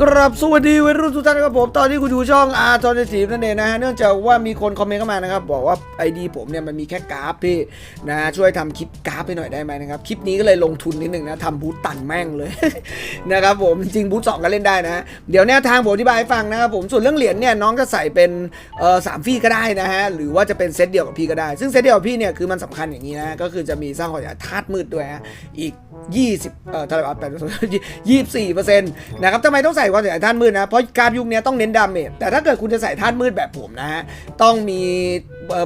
กรับสวัสดีวัยรุ่นทุกท่านครับผม ตอนนี้คุณอยู่ช่องอาร์ตอนสีนั่นเองนะฮะ เนื่องจากว่ามีคนคอมเมนต์เข้ามานะครับ บอกว่าไอดีผมเนี่ยมันมีแค่กราฟพี่นะช่วยทำคลิปกราฟให้หน่อยได้ไหมนะครับ คลิปนี้ก็เลยลงทุนนิดหนึ่งนะทำบูตตันแม่งเลยนะครับผมจริงบูตสองก็เล่นได้นะ เดี๋ยวแนวทางผมอธิบายให้ฟังนะครับผมส่วนเรื่องเหรียญเนี่ยน้องจะใส่เป็นเอ่อสามฟี่ก็ได้นะฮะหรือว่าจะเป็นเซตเดียวกับพี่ก็ได้ ซึ่งเซตเดียวกับพี่เนี่ยคือมันสำคัญอย่างนี้นะก็คือจะมีสร้างขยายธาตุมืดด้วยฮะอีก 20เอ่อเท่าไหร่วะแปดยี่สิบสี่เปอร์เซ็นต์นะครับทำไมต้องใส่ความเสียหายท่านมืดนะ เพราะการยุคนี้ต้องเน้นดาเมจแต่ถ้าเกิดคุณจะใส่ท่านมืดแบบผมนะฮะ ต้องมี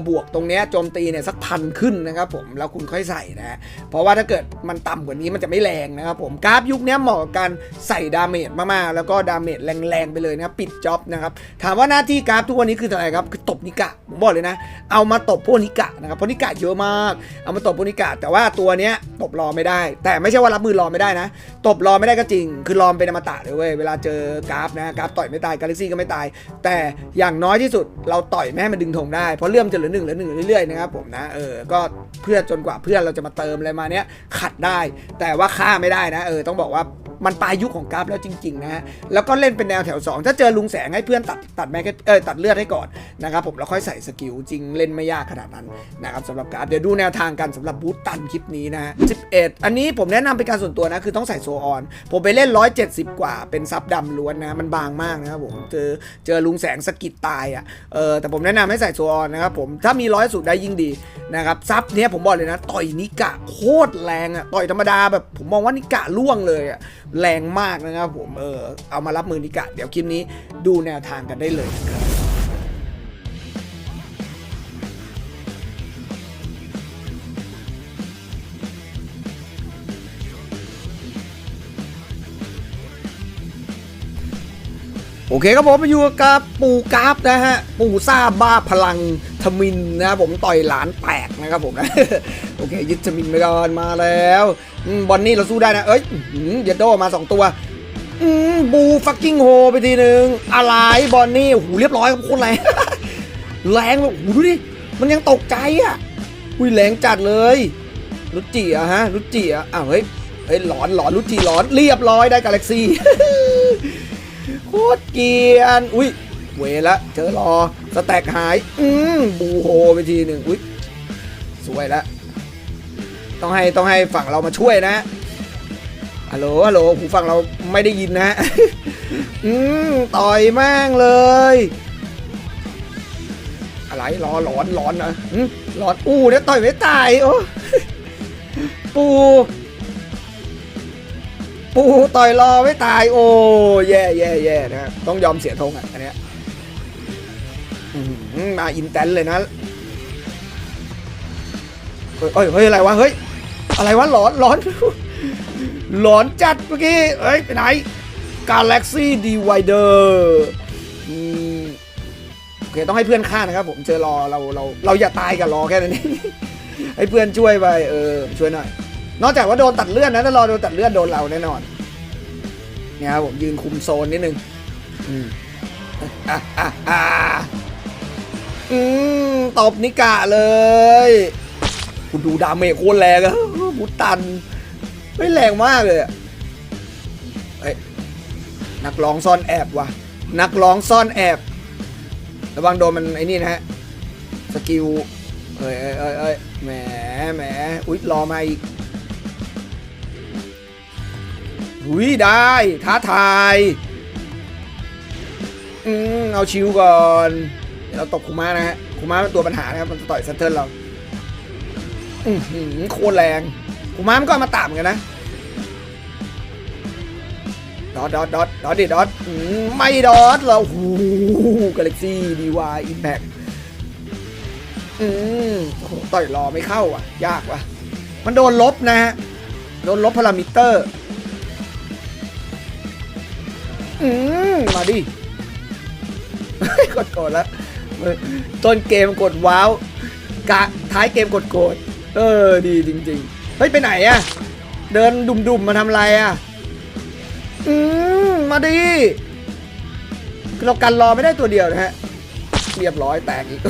บวกตรงเนี้ยโจมตีเนี่ยสักพันขึ้นนะครับผมแล้วคุณค่อยใส่นะฮะเพราะว่าถ้าเกิดมันต่ำกว่านี้มันจะไม่แรงนะครับผมกราฟยุคนี้เหมาะกับการใส่ดาเมจมากๆ แล้วก็ดาเมจแรงๆไปเลยนะครับปิดจ็อบนะครับถามว่าหน้าที่กราฟทุกวันนี้คืออะไรครับคือตบนิกะผมบอกเลยนะ เอามาตบพวกนิกะนะครับเพราะนิกะเยอะมาก เอามาตบพวกนิกะแต่ว่าตัวเนี้ยตบรอไม่ได้ แต่ไม่ใช่ว่ารับมือรอไม่ได้นะ ตบรอไม่ได้ก็จริง คือรอมเป็นอมตะเลยเว้ยเวลาเจอกราฟนะกราฟต่อยไม่ตายกาแล็กซี่ก็ไม่ตาย แต่อย่างน้อยที่สุดเราต่อยไม่มันดึงธงได้เพราะเลื่อมจะเหลือหนึ่งเหลือหนึ่งเรื่อยๆนะครับผมนะเออก็เพื่อจนกว่าเพื่อนเราจะมาเติมอะไรมาเนี้ยขัดได้ แต่ว่าฆ่าไม่ได้นะเออต้องบอกว่า มันปลายยุคของกราฟแล้วจริงๆนะฮะแล้วก็เล่นเป็นแนวแถว 2 ถ้าเจอลุงแสงให้เพื่อนตัดตัดแม็กเออตัดเลือดให้ก่อนนะครับผมแล้วค่อยใส่สกิลจริงเล่นไม่ยากขนาดนั้นนะครับสำหรับกราฟเดี๋ยวดูแนวทางกันสำหรับบูตตันคลิปนี้นะฮะ11 อันนี้ผมแนะนำเป็นการส่วนตัวนะคือต้องใส่โซออน ผมไปเล่น 170 กว่าเป็นซับดำล้วนนะมันบางมากนะครับผมเจอเจอลุงแสงสกิดตายอะเออแต่ผมแนะนำให้ใส่โซออนนะครับผมถ้ามีร้อยสุดได้ยิ่งดีนะครับซับเนี้ยผมบอกเลยนะ ต่อยนิกะโคตรแรงอะต่อยธรรมดาแบบผมมองว่านิกะล่วงเลยอะแรงมากนะครับผมเออเอามารับมือนิกะ เดี๋ยวคลิปนี้ดูแนวทางกันได้เลยครับโอเคครับผมมาอยู่กับปู่กราฟนะฮะ ปู่ซาบ้าพลังทมินนะครับผมต่อยหลานแตกนะครับผมนะ โอเค ยึดทมินไปก่อนมาแล้ว บอลนี่เราสู้ได้นะ เอ้ยอื้อหือเยดโดมาสองตัวบูฟักกิ้งโฮไปทีหนึ่งอะไรบอลนี่โอ้โหเรียบร้อยครับคตรแรงแรงแบบโอ้โหดูดิ มันยังตกใจอะอุ้ยแรงจัดเลยรุจิอะฮะรุจิอะอ้าวเฮ้ยเฮ้ยหลอนหลอนรุจิหลอนเรียบร้อยได้กาแล็กซี่โคตรเกียนอุ้ยเวละเจอรอสแต็กหาย อืมบูโฮไปทีหนึ่งอุ้ยสวยล้ว ต้องให้ต้องให้ฝั่งเรามาช่วยนะฮัลโหลฮัลโหลหูฝั่งเราไม่ได้ยินนะอืมต่อยแม่งเลย อะไรรอหลอนหลอนนะหึหลอนอู้เดี๋ยต่อยไม่ตายโอ้ปูปูต่อยรอไม่ตาย โอ้แย่แย่แย่นะต้องยอมเสียธงอะอันเนี้ยมาอินแตนเลยนะเฮ้ยเฮ้ยอะไรวะเฮ้ย อะไรวะหลอนหลอนหลอนจัดเมื่อกี้เฮ้ย ไปไหน Galaxy Divider อืมโอเค ต้องให้เพื่อนฆ่านะครับ ผมเจอรอเราเราเราอย่าตายกับรอแค่นั้นให้เพื่อนช่วยไป เออ ช่วยหน่อย นอกจากว่าโดนตัดเลือดนะถ้ารอโดนตัดเลือดโดนเราแน่นอน เนี่ยครับผมยืนคุมโซนนิดนึงอืมอะอะอะอืมตบนิกะเลย คุณดูดาเมจโคตรแรงอะบุตัน ไม่แรงมากเลยอะเฮ้ยนักร้องซ่อนแอบว่ะ นักร้องซ่อนแอบ ระวังโดนมันไอ้นี่นะฮะ สกิล เอ้ยเอ้ยเอ้ยแหมแหมอุ๊ยรอมาอีกอุ้ยได้ ท้าทาย อืมเอาชิวก่อนเดี๋ยวเราตบคูมานะฮะคูมาเป็นตัวปัญหานะครับ มันจะต่อยเซนเทิร์นเรา อือหือโคตรแรงคูม้ามันก็เอามาตามเหมือนกันนะดอทดอทดอทดอทดิดอทอืมไม่ดอทเราหูกาแล็กซี่ดีวายอิมแพคอืมโอ้โหต่อยรอไม่เข้าอะ ยากว่ะ มันโดนลบนะฮะ โดนลบพารามิเตอร์ อืมมาดิ กดโกรธแล้วต้นเกมกดว้าวกะท้ายเกมกดโกรธ เออดีจริงๆ เฮ้ย ไปไหนอะเดินดุ่มๆมาทำอะไรอะอืมมาดิเรากันรอไม่ได้ตัวเดียวนะฮะ เรียบร้อยแตกอีก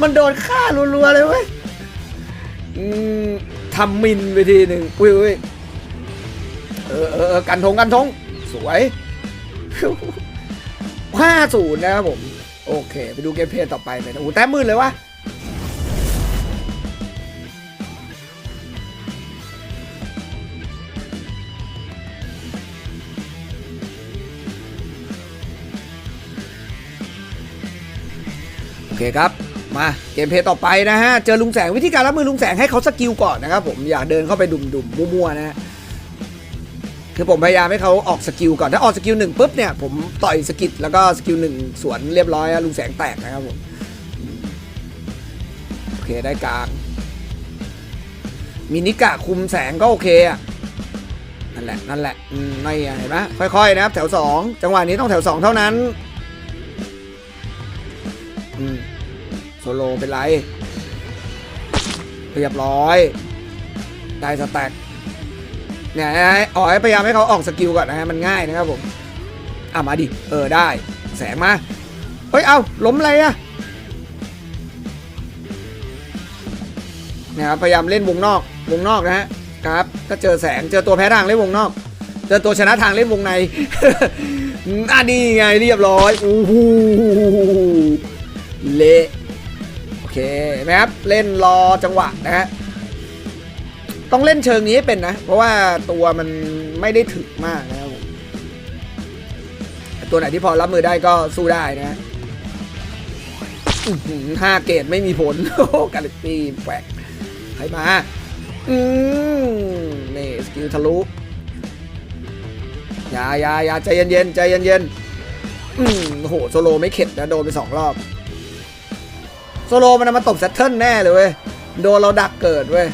มันโดนฆ่ารัวๆเลยเว้ยอืมทำมินไปทีหนึ่งอุ้ยอุ้ยเออเออกันทงกันทง สวยห้าศูนย์นะครับผม โอเค ไปดูเกมเพลย์ต่อไปเลยนะโอ้แต้มมืดเลยวะ เคครับ มาเกมเพย์ต่อไปนะฮะ เจอลุงแสงวิธีการรับมือลุงแสงให้เขาสกิลก่อนนะครับผมอย่าเดินเข้าไปดุ่มๆมั่วๆนะฮะคือผมพยายามให้เขาออกสกิลก่อน ถ้าออกสกิลหนึ่งปุ๊บเนี่ยผมต่อยสกิลแล้วก็สกิลหนึ่งสวนเรียบร้อยลุงแสงแตกนะครับผมโอเคได้กลางมินิกะคุมแสงก็โอเคอะนั่นแหละนั่นแหละไม่เห็นไหมค่อยๆนะครับแถวสองจังหวะนี้ต้องแถวสองเท่านั้น โซโลเป็นไร เรียบร้อย ได้สแต็กเนี่ยอ๋อพยายามให้เขาออกสกิลก่อนนะฮะมันง่ายนะครับผม อะมาดิ เออได้ แสงมา เฮ้ย เอาล้มอะไรอะเนี่ยครับพยายามเล่นวงนอก วงนอกนะฮะครับก็เจอแสงเจอตัวแพ้ทางเล่นวงนอก เจอตัวชนะทางเล่นวงในอันนี้ไงเรียบร้อยโอู้หูเละ เคเห็นไหมครับเล่นรอจังหวะนะฮะต้องเล่นเชิงนี้ให้เป็นนะ เพราะว่าตัวมันไม่ได้ถึกมากนะครับตัวไหนที่พอรับมือได้ก็สู้ได้นะฮะอื้อหือห้าเกตไม่มีผลโอ้กาลิตีแปลกใครมา อืมนี่สกิลทะลุอย่าอย่าอย่าใจเย็นๆใจเย็นๆอืมโอ้โหโซโลไม่เข็ดนะ โดนไปสองรอบ โซโลมันมาตบแซตเทิลแน่เลยเว้ย โดนเราดักเกิดเว้ย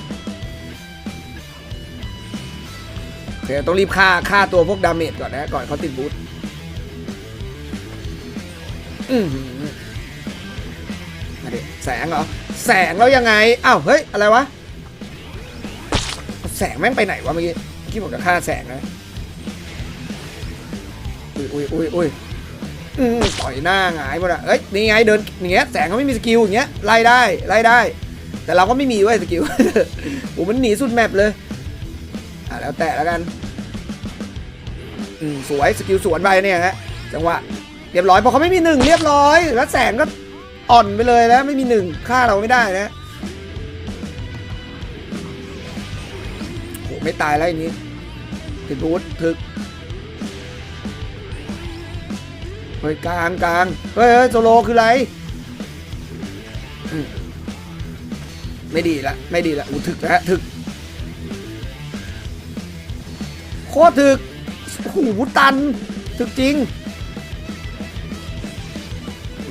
โอเคต้องรีบฆ่าฆ่าตัวพวกดาเมจก่อนนะ ก่อนเขาติดบูทอือมาดิแสงเหรอ แสงแล้วยังไง อ้าว เฮ้ย อะไรวะ แสงแม่งไปไหนวะเมื่อกี้เมื่อกี้ผมจะฆ่าแสงนะ อุ้ยอุ้ยอุ้ยอุ้ย ต่อยหน้าหงายหมดอะเอ้ยนี่ไงเดินอย่างเงี้ยแสงเขาไม่มีสกิลอย่างเงี้ยไล่ได้ไล่ได้ แต่เราก็ไม่มีเว้ยสกิลโอ้มันหนีสุดแมปเลยอะแล้วแต่แล้วกันอืมสวยสกิลสวนไปเนี่ยฮะจังหวะเรียบร้อยพอเขาไม่มีหนึ่งเรียบร้อยแล้วแสงก็อ่อนไปเลยแล้วไม่มีหนึ่งฆ่าเราไม่ได้นะโหไม่ตายแล้วอย่างนี้ติดบูทถึก เฮ้ยกลางกลางเฮ้ยเฮ้ยโซโลคืออะไร ไม่ดีละไม่ดีละอู้ถึกแล้วถึก โคตรถึกหูตัน ถึกจริง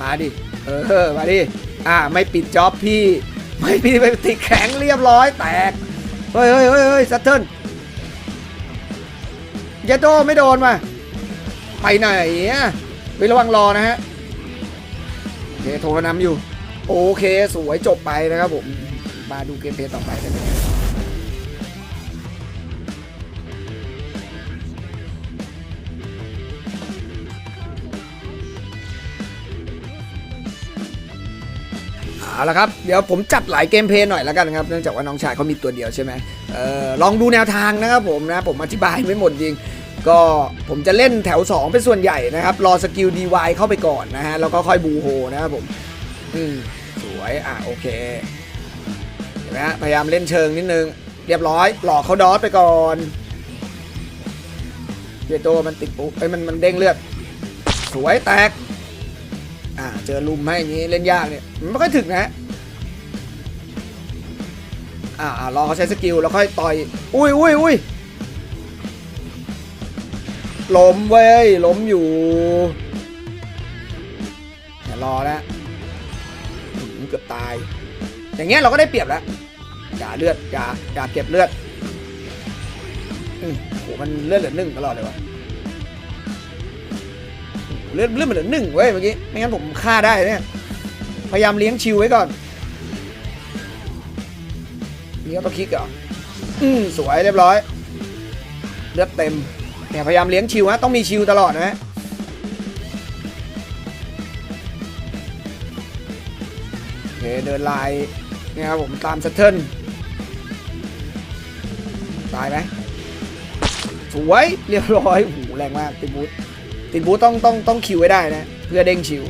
มาดิ เออ มาดิ อ่า ไม่ปิดจ็อบพี่ ไม่ปิดไปติดแข็งเรียบร้อยแตก เฮ้ยเฮ้ยเฮ้ยเฮ้ยซัตเทิลเยโดไม่โดนมาไปไหนอะ ไประวังรอนะฮะโอเคโทรนำอยู่ โอเคสวยจบไปนะครับผมมาดูเกมเพลย์ต่อไปกันเลยเอาละครับเดี๋ยวผมจัดหลายเกมเพลย์หน่อยแล้วกันครับเนื่องจากว่าน้องชายเขามีตัวเดียวใช่ไหมเออลองดูแนวทางนะครับผมนะผมอธิบายไม่หมดจริง ก็ผมจะเล่นแถว 2 เป็นส่วนใหญ่นะครับ รอสกิล DY เข้าไปก่อนนะฮะ แล้วก็ค่อยบูโฮนะครับผม อืม สวย อะ โอเค เห็นไหมฮะพยายามเล่นเชิงนิดนึง เรียบร้อย หลอกเขาดอสไปก่อนเจโตมันติดปุ๊บไอ้มันมันเด้งเลือด สวยแตก อ่า เจอลุมให้อย่างนี้เล่นยากเนี่ย มันไม่ค่อยถึกนะอ่าอ่ารอเขาใช้สกิลแล้วค่อยต่อย อุ้ยอุ้ยอุ้ย ล้มเว้ย ล้มอยู่อย่ารอแล้วเกือบตาย อย่างเงี้ยเราก็ได้เปรียบแล้วอย่าเลือดอย่าอย่าเก็บเลือดอืมโหมันเลือดเหลือหนึ่งตลอดเลยวะเลือดเลือดมันเหลือหนึ่งเว้ยเมื่อกี้ไม่งั้นผมฆ่าได้เนี่ยพยายามเลี้ยงชิวไว้ก่อนนี่ก็ต้องคลิกเหรออืมสวยเรียบร้อย เลือดเต็ม เนี่ยพยายามเลี้ยงชิวฮะต้องมีชิวตลอดนะฮะโอเคเดินไลายเนี่ยครับผมตามสเทิลตายไหมสวยเรียบร้อยโอ้โหแรงมากติดบูทติดบูธต้องต้องต้องคิวไว้ได้นะ เพื่อเด้งชิว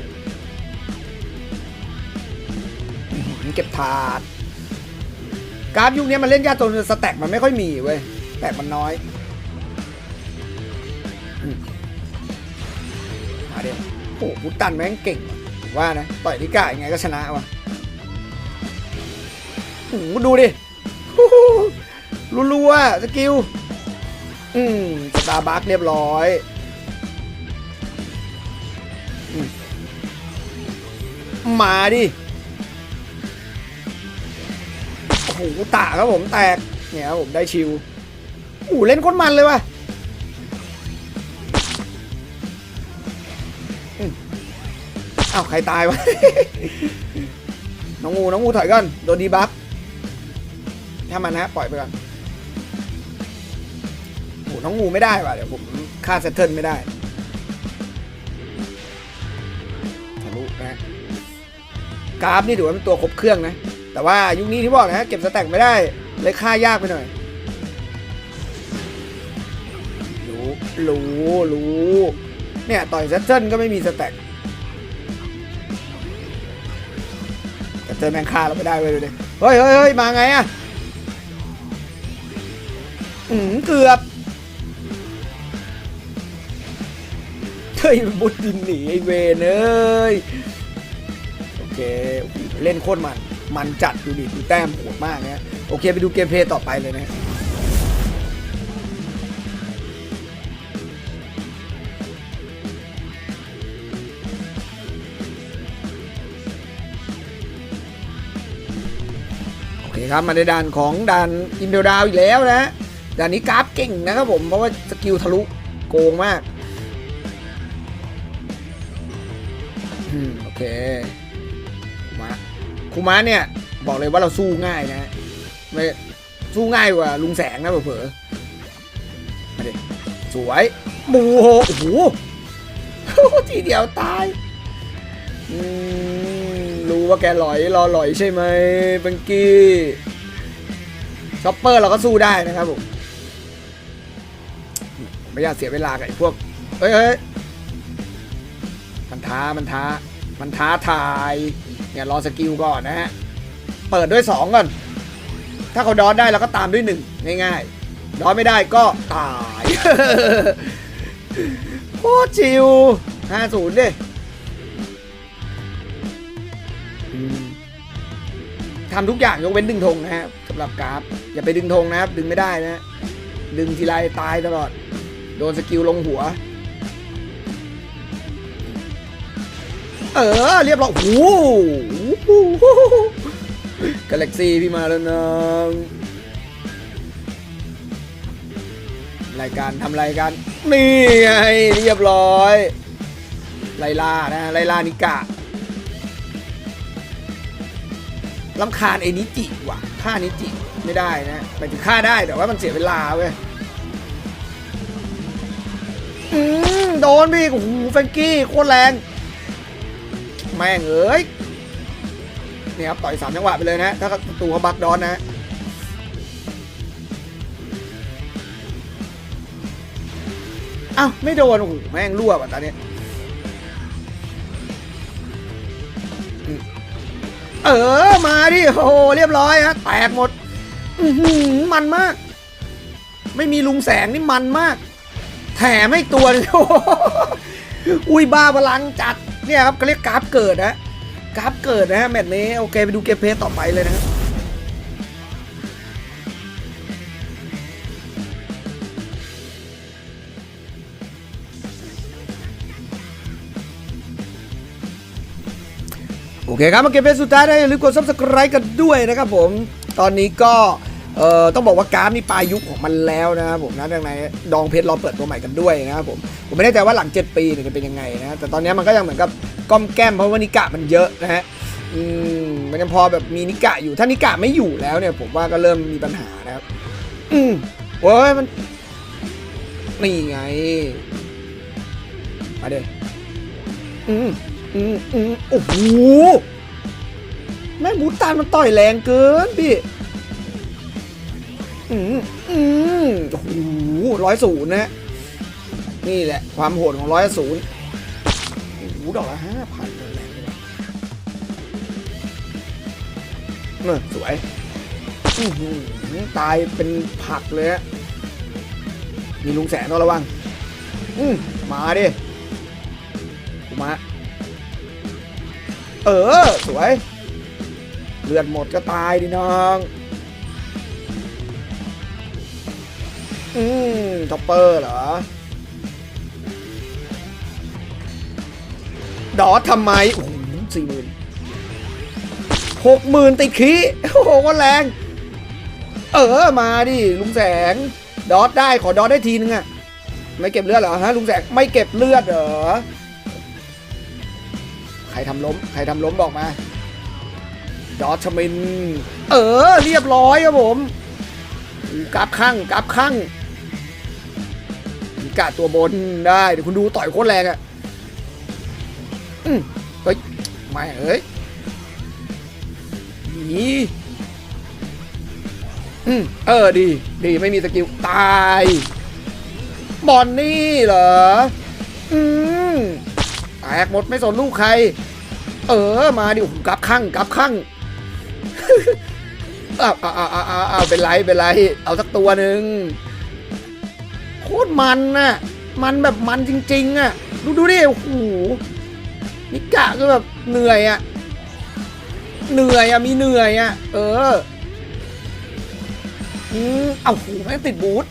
อื้อหือเก็บถาดกราฟยุคนี้มันเล่นยากจนสแต็กมันไม่ค่อยมีเว้ยแตกมันน้อย โอ้โหพุตันแม่งเก่งผมว่านะต่อยนิกายังไงก็ชนะว่ะโอ้โหดูดิรัวๆสกิล อืมสตาร์บัคเรียบร้อยอมมาดิ โอ้โหตะครับผมแตก เนี่ยครับผมได้ชิวโอ้โหเล่นโคนมันเลยว่ะ อ้าวใครตายวะ น้องงูน้องงูถอยก่อนโดนดีบัฟถ้ามันนะปล่อยไปก่อนโอ้โหน้องงูไม่ได้ว่ะเดี๋ยวผมฆ่าเซตเทิลไม่ได้ทะลุนะกราฟนี่ถือว่าเป็นตัวครบเครื่องนะ แต่ว่ายุคนี้ที่บอกนะเก็บสแต็กไม่ได้ เลยค่ายากไปหน่อย รู้ รู้ รู้ เนี่ย ต่อยเซตเทิลก็ไม่มีสแต็ก เจอแมงค่าเราไม่ได้เลยดูดิเฮ้ยเฮ้ยเฮ้ยมาไงอะอืมเกือบเฮ้ยบุดดินหนีไอเวนเอ้ยโอเคเล่นโคตรมัน มันจัดดูดิดูแต้มโหดมากนะโอเคไปดูเกมเพลย์ต่อไปเลยนะ ครับมาในด่านของด่านอินเดดาวอีกแล้วนะด่านนี้กราฟเก่งนะครับผมเพราะว่าสกิลทะลุโกงมากอโอเคคูมะคูมะเนี่ย บอกเลยว่าเราสู้ง่ายนะไม่สู้ง่ายกว่าลุงแสงนะเผลอๆมาดิสวยบูโหโอ้โหทีเดียวตายอืม ว่าแกหลอยรอหลอยใช่ไหมบังกี้ช็อปเปอร์เราก็สู้ได้นะครับผมไม่อยากเสียเวลากับไอ้พวกเฮ้ยเฮ้ยมันท้ามันท้า มันท้าทายเนี่ยรอสกิลก่อนนะฮะเปิดด้วย 2 ก่อน ถ้าเขาดอนได้เราก็ตามด้วย 1 ง่ายๆ ดอนไม่ได้ก็ตายโคตรชิว50ดิ ทำทุกอย่างยกเว้นดึงธงนะฮะสำหรับกราฟ อย่าไปดึงธงนะครับ ดึงไม่ได้นะ ดึงทีไรตายตลอด โดนสกิลลงหัว เออ เรียบร้อยโอ้โหกาแล็กซี่พี่มาแล้วน้องรายการทำรายการนี่ไงเรียบร้อย ไลล่านะไลล่านิกะ ลำคาญไอ้นิจิว่ะฆ่านิจิไม่ได้นะไปถึงฆ่าได้แต่ว่ามันเสียเวลาเว้ยอืมโดนพี่โอ้โหแฟงกี้โคตรแรง แม่งเอ้ยเนี่ยครับต่อยสามจังหวะไปเลยนะ ถ้าประตูเขาบักดอนนะอ้าวไม่โดนโอ้โหแม่งรั่วว่ะตอนนี้ เออมาดิโอ้โหเรียบร้อยฮะแตกหมดอือหือมันมาก ไม่มีลุงแสงนี่มันมาก แถมให้ตัวอุ้ยบ้าพลังจัดเนี่ยครับก็เรียกกราฟเกิดนะกราฟเกิดนะฮะแมตช์นี้โอเคไปดูเกมเพลย์ต่อไปเลยนะครับ เคครับมาเกมเพลย์สุดท้ายนะอย่าลืมกด subscribe กันด้วยนะครับผมตอนนี้ก็เอ่อต้องบอกว่ากราฟนี่ปลายยุคของมันแล้วนะครับผมนะดังนั้นดองเพชรรอเปิดตัวใหม่กันด้วยนะครับผมผมไม่แน่ใจว่าหลัง 7 ปีเนี่ยจะเป็นยังไงนะแต่ตอนนี้มันก็ยังเหมือนกับก้อมแก้มเพราะว่านิกะมันเยอะนะฮะอืมมันยังพอแบบมีนิกะอยู่ถ้านิกะไม่อยู่แล้วเนี่ย ผมว่าก็เริ่มมีปัญหานะครับอืมโว้ยมันนี่ไงมาเด้อืม อืมอืมโอ้โหแม่บูตานมันต่อยแรงเกินพี่ อืมอืมโอ้โหร้อยศูนย์นะ นี่แหละ ความโหดของร้อยศูนย์โอ้โหดอกละห้าพันเลยแรงเลยว่ะเออสวยอื้อหือตายเป็นผักเลยฮะมีลุงแสนต้องระวัง อืมมาดิกูมา เออ สวย เลือดหมดก็ตายดิน้อง อืมท็อปเปอร์เหรอ ดอททำไมโอ้โหสี่หมื่นหกหมื่นติดขีโอ้โหก็แรง เออ มาดิ ลุงแสง ดอทได้ขอดอทได้ทีนึงอะไม่เก็บเลือดเหรอฮะลุงแสง ไม่เก็บเลือดเหรอ รทำล้ม ใครทำล้มบอกมา ดอทชมิน เออ เรียบร้อยครับผมกราบข้างกราบข้างมีกาดตัวบนได้ เดี๋ยวคุณดูต่อยโคตรแรงอะอืมเฮ้ย ไม่เอ้ยหนีอืมเออดี ดีไม่มีสกิล ตาย บอลนี่เหรอ อืมแต กหมดไม่สนลูกใคร เออมาดิโอ้โหกลับข้างกลับข้างอ้าวอ้าวอ้าวอ้าวอ้าวอ้าเป็นไรเป็นไร เอาสักตัวหนึ่งโคตรมันน่ะมันแบบมันจริงๆอะดูดูดิโอ้โหนิกะก็แบบเหนื่อยอะ่ะเหนื่อยอะ่ะมีเหนื่อยอะ่ะเอออืมเอาหูแม่งติดบูท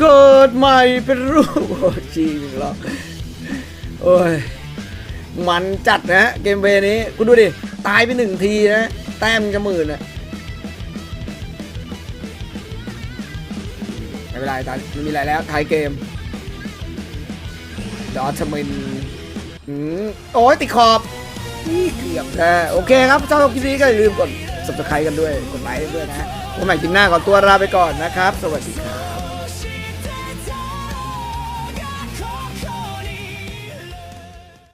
เกิดใหม่เป็นรูปจริงหรอ โอ้ย มันจัดนะเกมเวย์นี้ คุณดูดิ ตายไปหนึ่งทีนะ แต้มจะหมื่นอะไม่เป็นไรตอนไม่มีอะไรแล้วท้ายเกมดอทมินโอ้ยติดขอบนี่เกือบนะโอเคครับชอบคลิปนี้ก็อย่าลืมกด subscribe กันด้วย กดไลค์ด้วยนะฮะวันใหม่คลิปหน้าก่อตัวลาไปก่อนนะครับ สวัสดีครับ